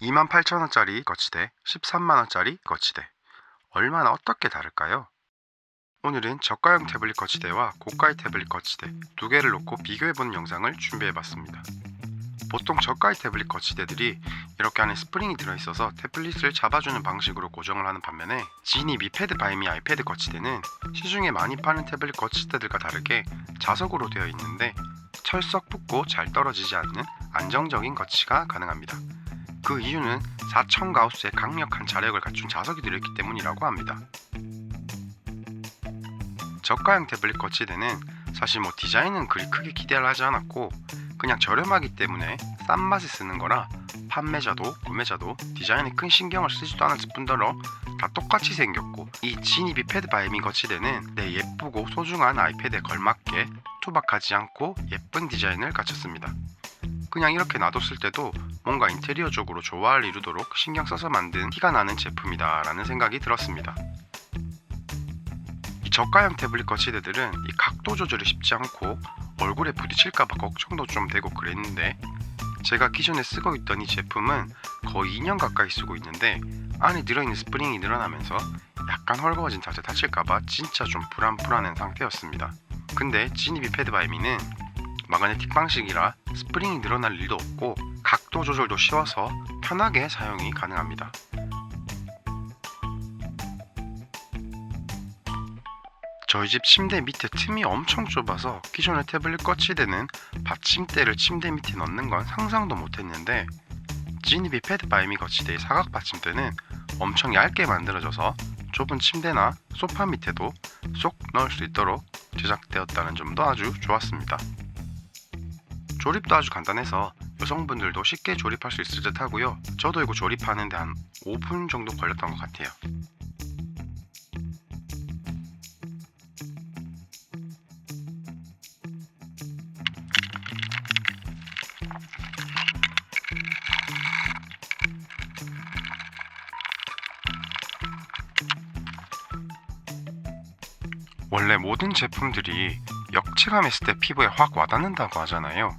28,000원짜리 거치대, 13만원짜리 거치대. 얼마나 어떻게 다를까요? 오늘은 저가형 태블릿 거치대와 고가의 태블릿 거치대 두 개를 놓고 비교해보는 영상을 준비해봤습니다. 보통 저가의 태블릿 거치대들이 이렇게 안에 스프링이 들어있어서 태블릿을 잡아주는 방식으로 고정을 하는 반면에 지니 미패드 바이미 아이패드 거치대는 시중에 많이 파는 태블릿 거치대들과 다르게 자석으로 되어 있는데 철썩 붙고 잘 떨어지지 않는 안정적인 거치가 가능합니다. 그 이유는 4000 가우스의 강력한 자력을 갖춘 자석이 들어있기 때문이라고 합니다. 저가형 태블릿 거치대는 사실 뭐 디자인은 그리 크게 기대를 하지 않았고 그냥 저렴하기 때문에 싼 맛에 쓰는 거라 판매자도 구매자도 디자인에 큰 신경을 쓰지도 않았을 뿐더러 다 똑같이 생겼고 이 지니비 패드 바이미 거치대는 내 예쁘고 소중한 아이패드에 걸맞게 투박하지 않고 예쁜 디자인을 갖췄습니다. 그냥 이렇게 놔뒀을 때도 뭔가 인테리어적으로 좋아할 이루도록 신경 써서 만든 티가 나는 제품이다 라는 생각이 들었습니다. 이 저가형 태블릿 거치대들은 이 각도 조절이 쉽지 않고 얼굴에 부딪힐까봐 걱정도 좀 되고 그랬는데 제가 기존에 쓰고 있던 이 제품은 거의 2년 가까이 쓰고 있는데 안에 들어있는 스프링이 늘어나면서 약간 헐거워진 탓에 다칠까봐 진짜 좀 불안불안한 상태였습니다. 근데 지니비 패드 바이미는 마그네틱 방식이라 스프링이 늘어날 일도 없고 각도 조절도 쉬워서 편하게 사용이 가능합니다. 저희 집 침대 밑에 틈이 엄청 좁아서 기존의 태블릿 거치대는 받침대를 침대 밑에 넣는 건 상상도 못했는데 지니비 패드 바이미 거치대의 사각 받침대는 엄청 얇게 만들어져서 좁은 침대나 소파 밑에도 쏙 넣을 수 있도록 제작되었다는 점도 아주 좋았습니다. 조립도 아주 간단해서 여성분들도 쉽게 조립할 수 있을 듯 하고요. 저도 이거 조립하는데 한 5분 정도 걸렸던 것 같아요. 원래 모든 제품들이 역체감했을 때 피부에 확 와닿는다고 하잖아요.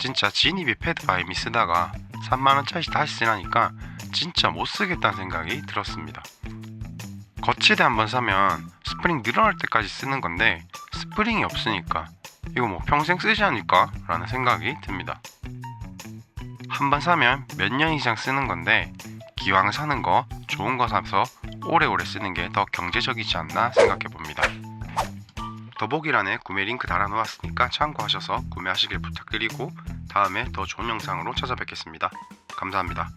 진짜 지니비 패드 바이 미 쓰다가 3만원짜리 다시 쓰라니까 진짜 못 쓰겠다는 생각이 들었습니다. 거치대 한번 사면 스프링 늘어날 때까지 쓰는 건데 스프링이 없으니까 이거 뭐 평생 쓰지 않을까? 라는 생각이 듭니다. 한 번 사면 몇 년 이상 쓰는 건데 기왕 사는 거 좋은 거 사서 오래오래 쓰는 게 더 경제적이지 않나 생각해 봅니다. 더보기란에 구매 링크 달아놓았으니까 참고하셔서 구매하시길 부탁드리고 다음에 더 좋은 영상으로 찾아뵙겠습니다. 감사합니다.